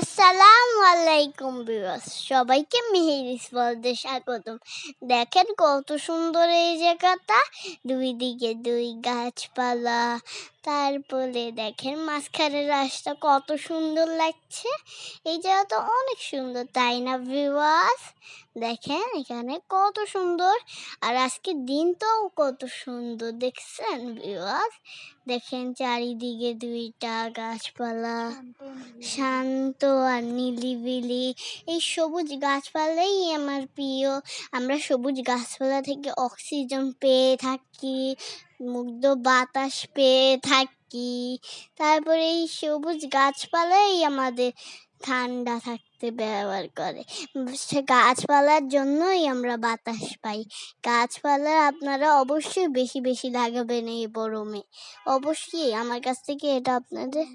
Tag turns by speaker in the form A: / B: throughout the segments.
A: আসসালামু বিরস সবাইকে মেহেরিস বলতে স্বাগতম। দেখেন কত সুন্দর এই জায়গাটা। দুই দিকে দুই গাছপালা, তারপরে দেখেন মাঝখানের রাস্তা কত সুন্দর লাগছে। এই জায়গাটা অনেক সুন্দর, তাই না বিবাস দেখেন এখানে কত সুন্দর। আর আজকে দিনটাও কত সুন্দর, দেখছেন বিবাস দেখেন চারিদিকে দুইটা গাছপালা, শান্ত আর নিলিবিলি। এই সবুজ গাছপালাই আমার প্রিয়। আমরা সবুজ গাছপালা থেকে অক্সিজেন পেয়ে থাকি, মুগ্ধ বাতাস পেয়ে থাকি। তারপরে এই সবুজ গাছপালাই আমাদের ঠান্ডা থাকতে ব্যবহার করে। সে গাছপালার জন্যই আমরা বাতাস পাই। গাছপালা আপনারা অবশ্যই বেশি বেশি লাগাবেন এই গরমে। অবশ্যই আমার কাছ থেকে এটা আপনাদের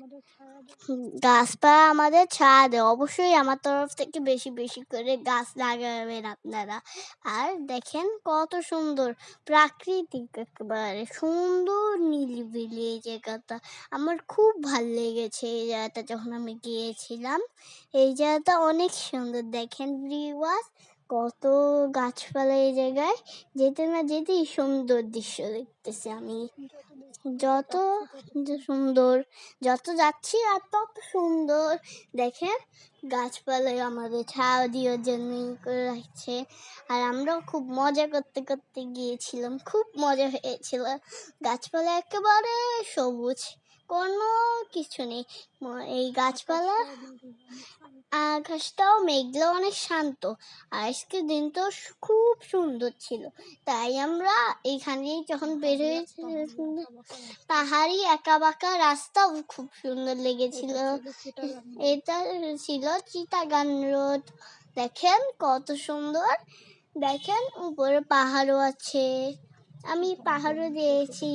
A: গাছপালা আমাদের ছায়া দেয়। অবশ্যই আমার তরফ থেকে বেশি বেশি করে গাছ লাগাবেন আপনারা। আর দেখেন কত সুন্দর প্রাকৃতিক একেবারে সুন্দর নিলিবিলি এই জায়গাটা। আমার খুব ভালো লেগেছে এই জায়গাটা যখন আমি গিয়েছিলাম। এই জায়গাটা অনেক সুন্দর। দেখেন রিওয়াজ কত গাছপালা এই জায়গায়। যেতে না যেতেই সুন্দর দৃশ্য দেখতেছি আমি। যত সুন্দর, যত যাচ্ছি আর তত সুন্দর। দেখেন গাছপালায় আমাদের ছায়া দেওয়ার জন্য করে রাখছে। আর আমরাও খুব মজা করতে করতে গিয়েছিলাম। খুব মজা হয়েছিল। গাছপালা একেবারে সবুজ। কোনো কিছু নেই। এই গাছপালা আকাশটাও মেঘলা অনেক শান্ত। আজকের দিনটা খুব সুন্দর ছিল। তাই আমরা এইখানে যখন বের হয়েছি পাহাড়ি একা বাঁকা রাস্তাও খুব সুন্দর লেগেছিল। এটা ছিল চিটাগান রোড। দেখেন কত সুন্দর। দেখেন উপরে পাহাড়ও আছে। আমি পাহাড়ও দিয়েছি।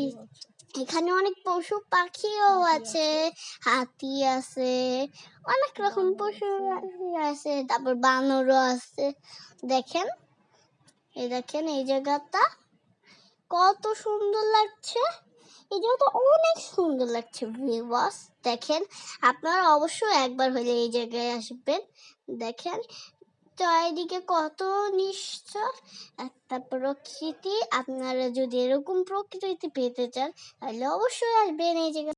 A: এখানে অনেক পশু পাখিও আছে হাতি আছে অনেক রকম পশু আছে। তারপর বানরও আছে। দেখেন এই দেখেন এই জায়গাটা কত সুন্দর লাগছে। এই জায়গাটা অনেক সুন্দর লাগছে ভিউয়ার্স দেখেন আপনারা অবশ্যই একবার হলে এই জায়গায় আসবেন। দেখেন চারিদিকে কত নিশ্চয় একটা প্রকৃতি, আপনারা যদি এরকম প্রকৃতি পেতে চান, তাহলে অবশ্যই আসবেন এই জায়গায়।